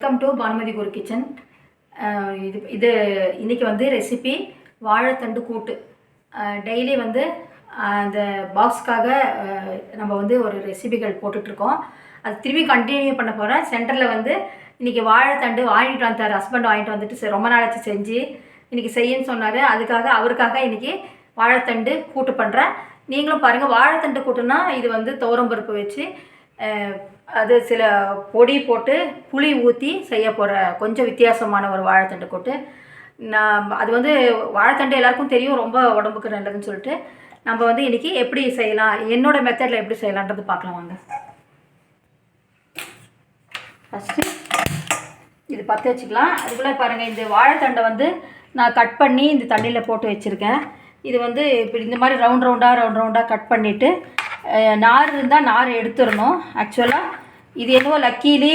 Welcome to Banumathi Guru kitchen இது இது இன்றைக்கி வந்து ரெசிபி வாழைத்தண்டு கூட்டு. Uh, டெய்லி வந்து uh, அந்த பாக்ஸ்க்காக uh, நம்ம வந்து ஒரு ரெசிபிகள் போட்டுட்ருக்கோம். அது திரும்பி கண்டினியூ பண்ண போகிறேன் சென்டரில் வந்து இன்றைக்கி வாழைத்தண்டு வாங்கிட்டு வந்தார். ஹஸ்பண்ட் வாங்கிட்டு வந்துட்டு ரொம்ப நாளாச்சு செஞ்சு இன்றைக்கி செய்யன்னு சொன்னார். அதுக்காக அவருக்காக இன்றைக்கி வாழைத்தண்டு கூட்டு பண்ணுறேன் நீங்களும் பாருங்கள் வாழைத்தண்டு கூட்டுனா இது வந்து துவரம்பருப்பு வச்சு அது சில பொடி போட்டு புளி ஊற்றி செய்ய போகிற கொஞ்சம் வித்தியாசமான ஒரு வாழைத்தண்டு கொட்டு. நான் அது வந்து வாழைத்தண்டு எல்லாருக்கும் தெரியும் ரொம்ப உடம்புக்கு நல்லதுன்னு சொல்லிட்டு. நம்ம வந்து இன்றைக்கி எப்படி செய்யலாம் என்னோடய மெத்தடில் எப்படி செய்யலான்றது பார்க்கலாம் வாங்க. ஃபஸ்ட்டு இது பற்ற வச்சுக்கலாம். அதுக்குள்ளே பாருங்கள் இந்த வாழைத்தண்டை வந்து நான் கட் பண்ணி இந்த தண்ணியில் போட்டு வச்சுருக்கேன். இது வந்து இப்படி இந்த மாதிரி ரவுண்ட் ரவுண்டாக ரவுண்ட் ரவுண்டாக கட் பண்ணிவிட்டு நார் இருந்தால் நார் எடுத்துடணும். ஆக்சுவலாக இது என்னவோ லக்கீலி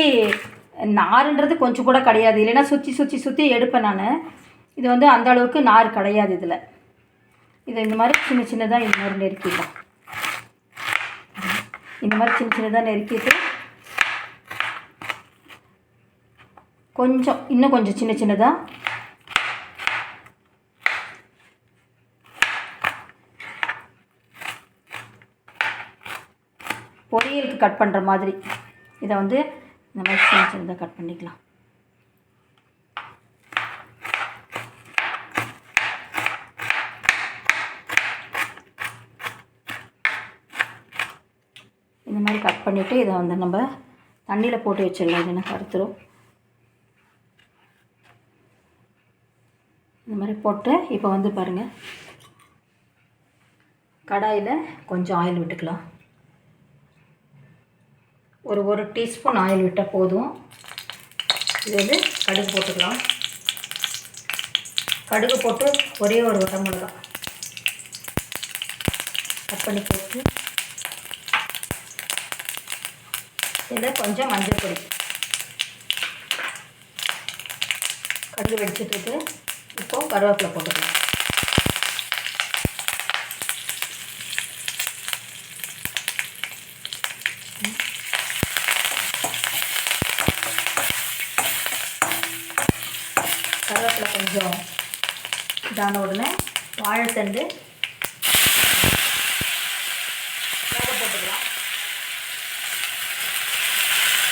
நாருன்றது கொஞ்சம் கூட கிடையாது. இல்லைன்னா சுற்றி சுற்றி சுற்றி எடுப்பேன் நான். இது வந்து அந்த அளவுக்கு நார் கிடையாது இதில். இது இந்த மாதிரி சின்ன சின்னதாக இந்த மாதிரி நெருக்கிடலாம். இந்த மாதிரி சின்ன சின்னதாக நெருக்கிட்டு கொஞ்சம் இன்னும் கொஞ்சம் சின்ன சின்னதாக பொரியலுக்கு கட் பண்ணுற மாதிரி. இதை வந்து இந்த மாதிரி சின்ன சின்னதாக கட் பண்ணிக்கலாம். இந்த மாதிரி கட் பண்ணிவிட்டு இதை வந்து நம்ம தண்ணியில் போட்டு வச்சிடலாம். எனக்கு கருத்துரும் இந்த மாதிரி போட்டு இப்போ வந்து பாருங்கள் கடாயில் கொஞ்சம் ஆயில் விட்டுக்கலாம். ஒரு ஒரு டீஸ்பூன் ஆயில் விட்டால் போதும். இது வந்து கடுகு போட்டுக்கலாம். கடுகு போட்டு ஒரே ஒரு வட்ட மிளகா கட் பண்ணி போட்டு. இதில் கொஞ்சம் மஞ்சள் பொடி. கடுகு வெடிச்சிட்டு இப்போது கருவேப்பிலை போட்டுக்கலாம். கருவேப்பிலை கொஞ்சம் இதான உடனே வாழைத்தண்டு வேக போட்டுக்கலாம்.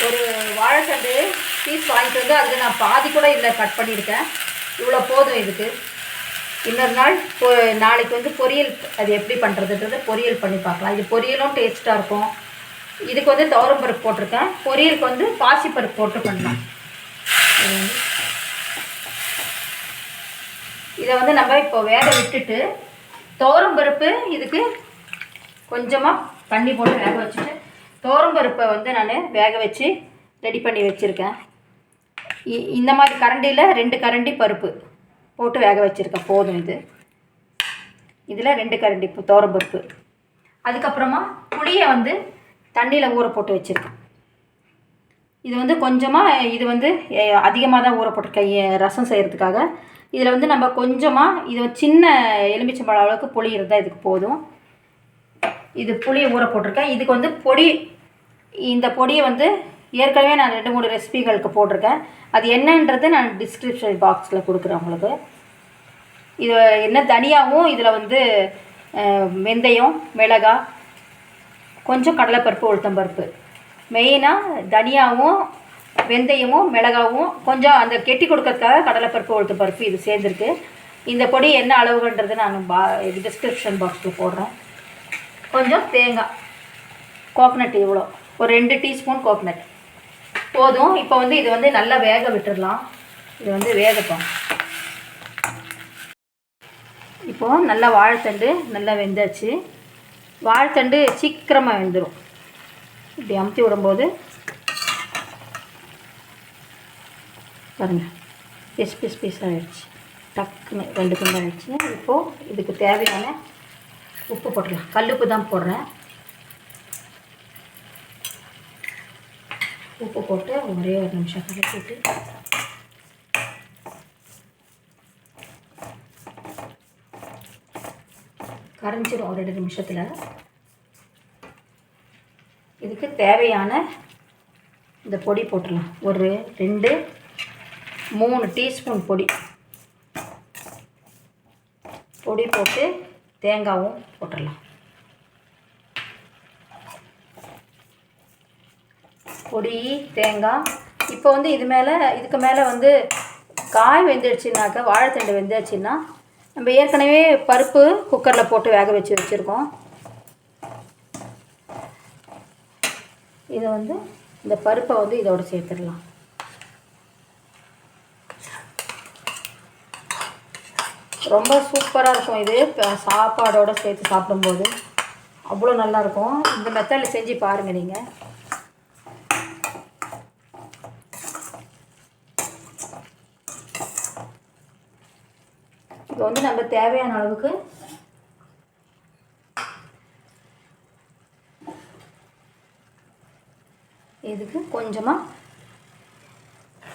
ஒரு வாழைத்தண்டு பீஸ் வாங்கிட்டு வந்து அதுக்கு நான் பாதி கூட இல்லை கட் பண்ணியிருக்கேன். இவ்வளோ போதும் இதுக்கு. இன்னொரு நாள் பொ நாளைக்கு வந்து பொரியல் அது எப்படி பண்ணுறதுன்றது பொரியல் பண்ணி பார்க்கலாம். இது பொரியலும் டேஸ்ட்டாக இருக்கும். இதுக்கு வந்து துவரம்பருப்பு போட்டிருக்கேன். பொரியலுக்கு வந்து பாசிப்பருப்பு போட்டு பண்ணலாம். இதை வந்து நம்ம இப்போ வேக விட்டுட்டு துவரம்பருப்பு இதுக்கு கொஞ்சமாக தண்ணி போட்டு வேக வச்சுட்டு துவரம்பருப்பை வந்து நான் வேக வச்சு ரெடி பண்ணி வச்சுருக்கேன். இ- இந்த மாதிரி கரண்டியில் ரெண்டு கரண்டி பருப்பு போட்டு வேக வச்சுருக்கேன். போதும் இது. இதில் ரெண்டு கரண்டி பு- துவரம்பருப்பு அதுக்கப்புறமா புளியை வந்து தண்ணியில் ஊற போட்டு வச்சுருக்கேன். இது வந்து கொஞ்சமாக இது வந்து அதிகமாக தான் ஊற போட்டிருக்கேன். ரசம் செய்கிறதுக்காக இதில் வந்து நம்ம கொஞ்சமாக இது சின்ன எலுமிச்சம்பழம் அளவுக்கு புளி இருந்தால் இதுக்கு போதும். இது புளியை ஊற போட்டிருக்கேன். இதுக்கு வந்து பொடி இந்த பொடியை வந்து ஏற்கனவே நான் ரெண்டு மூணு ரெசிபிகளுக்கு போட்டிருக்கேன். அது என்னன்றது நான் டிஸ்கிரிப்ஷன் பாக்ஸில் கொடுக்குறேன் உங்களுக்கு. இது என்ன தனியாகவும் இதில் வந்து வெந்தயம் மிளகாய் கொஞ்சம் கடலைப்பருப்பு உளுத்தம்பருப்பு. மெயினாக தனியாவும் வெந்தயமும் மிளகாவும் கொஞ்சம் அந்த கெட்டி கொடுக்கறதுக்காக கடலைப்பருப்பு உளுத்தம்பருப்பு இது சேர்ந்துருக்கு. இந்த பொடி என்ன அளவுன்றது நான் பா டிஸ்கிரிப்ஷன் பாக்ஸில் போடுறேன். கொஞ்சம் தேங்காய். கோகனட் இவ்வளோ. ஒரு ரெண்டு டீஸ்பூன் கோகனட் போதும். இப்போ வந்து இது வந்து நல்லா வேக விட்டுடலாம் இது வந்து வேகட்டும். இப்போது நல்லா வாழைத்தண்டு நல்லா வெந்தாச்சு. வாழைத்தண்டு சீக்கிரமாக வெந்துடும் இப்படி அமுத்தி விடும்போது பாருங்கள் பீஸ் பீஸ் பீஸ் ஆகிடுச்சு டக்குன்னு ரெண்டு துண்டு ஆகிடுச்சு இப்போது இதுக்கு தேவையான உப்பு போட்டுடலாம் கல்லுப்பு தான் போடுறேன். உப்பு போட்டு ஒரே ஒரு நிமிஷம் கலக்கிட்டு கரைஞ்சிடும் ஒரு ரெண்டு நிமிஷத்தில். இதுக்கு தேவையான இந்த பொடி போட்டுடலாம். ஒரு ரெண்டு மூணு டீஸ்பூன் பொடி. பொடி போட்டு தேங்காவும் போட்டுடலாம். பொடி தேங்காய். இப்போ வந்து இது மேலே இதுக்கு மேலே வந்து காய் வெந்துடுச்சுனாக்கா வாழைத்தண்டு வெந்துடுச்சுன்னா நம்ம ஏற்கனவே பருப்பு குக்கரில் போட்டு வேக வச்சு வச்சுருக்கோம். இதை வந்து இந்த பருப்பை வந்து இதோடு சேர்த்துடலாம். ரொம்ப சூப்பராக இருக்கும் இது. சாப்பாடோடு சேர்த்து சாப்பிடும்போது. அவ்வளோ நல்லாயிருக்கும் இந்த மெத்தடில் செஞ்சு பாருங்கள் நீங்கள் இப்போ வந்து நம்ம தேவையான அளவுக்கு இதுக்கு கொஞ்சமாக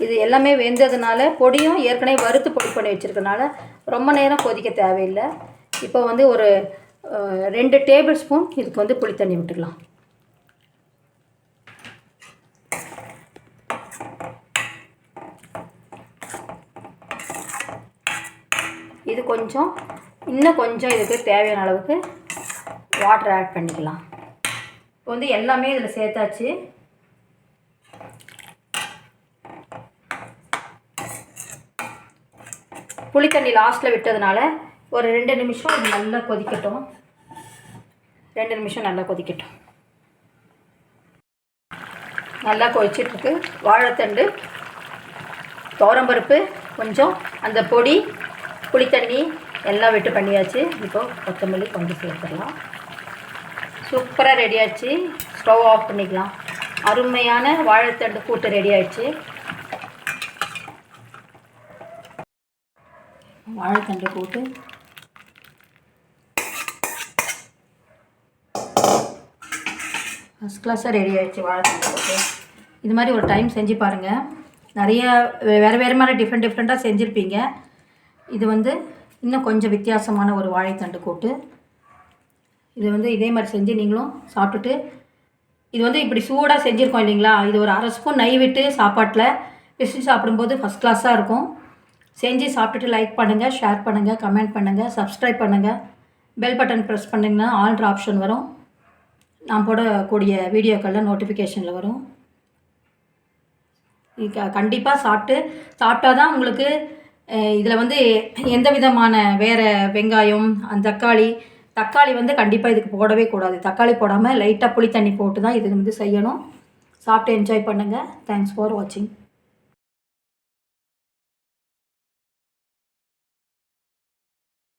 இது எல்லாமே வெந்ததுனால பொடியும் ஏற்கனவே வறுத்து பொடி பண்ணி வச்சுருக்கனால ரொம்ப நேரம் கொதிக்க தேவையில்லை. இப்போ வந்து ஒரு ரெண்டு டேபிள் ஸ்பூன் இதுக்கு வந்து புளி தண்ணி விட்டுக்கலாம். இது கொஞ்சம் இன்னும் கொஞ்சம் இதுக்கு தேவையான அளவுக்கு வாட்டர் ஆட் பண்ணிக்கலாம். இப்போ வந்து எல்லாமே இதில் சேர்த்தாச்சு. புளி தண்ணி லாஸ்ட்டில் விட்டதுனால ஒரு ரெண்டு நிமிஷம் இது நல்லா கொதிக்கட்டும். ரெண்டு நிமிஷம் நல்லா கொதிக்கட்டும். நல்லா கொதிச்சிட்ருக்கு. வாழைத்தண்டு துவரம்பருப்பு கொஞ்சம் அந்த பொடி புளித்தண்ணி எல்லாம் விட்டு பண்ணியாச்சு. இப்போது கொத்தமல்லி கொண்டு சேர்த்துடலாம். சூப்பராக ரெடி ஆச்சு. ஸ்டவ் ஆஃப் பண்ணிக்கலாம். அருமையான வாழைத்தண்டு கூட்டு ரெடி ஆயிடுச்சு. வாழைத்தண்டு போட்டு ஃபஸ்ட் கிளாஸாக ரெடி ஆகிடுச்சு வாழைத்தண்டு போட்டு. இது மாதிரி ஒரு டைம் செஞ்சு பாருங்கள் நிறைய வே- வேறு வேறு மாதிரி டிஃப்ரெண்ட் டிஃப்ரெண்ட்டாக செஞ்சுருப்பீங்க. இது வந்து இன்னும் கொஞ்சம் வித்தியாசமான ஒரு வாழைத்தண்டு கூட்டு இது வந்து இதே மாதிரி செஞ்சு நீங்களும் சாப்பிட்டுட்டு இது வந்து இப்படி சூடாக செஞ்சுருக்கோம் இல்லைங்களா? இது ஒரு அரை ஸ்பூன் நெய் விட்டு சாப்பாட்டில் பிசைஞ்சு சாப்பிடும்போது ஃபஸ்ட் கிளாஸாக இருக்கும். செஞ்சு சாப்பிட்டுட்டு லைக் பண்ணுங்கள் ஷேர் பண்ணுங்கள் கமெண்ட் பண்ணுங்கள் சப்ஸ்கிரைப் பண்ணுங்கள் பெல் பட்டன் ப்ரெஸ் பண்ணிங்கன்னா ஆல்ட்ரு ஆப்ஷன் வரும். நான் போடக்கூடிய வீடியோக்களில் நோட்டிஃபிகேஷனில் வரும். கண்டிப்பாக சாப்பிட்டு சாப்பிட்டா தான் உங்களுக்கு இதில் வந்து எந்த விதமான வேறு வெங்காயம் அந்த தக்காளி தக்காளி வந்து கண்டிப்பாக இதுக்கு போடவே கூடாது. தக்காளி போடாமல் லைட்டாக புளி தண்ணி போட்டு தான் இது வந்து செய்யணும். சாப்பிட்டு என்ஜாய் பண்ணுங்கள் தேங்க்ஸ் ஃபார் வாட்சிங்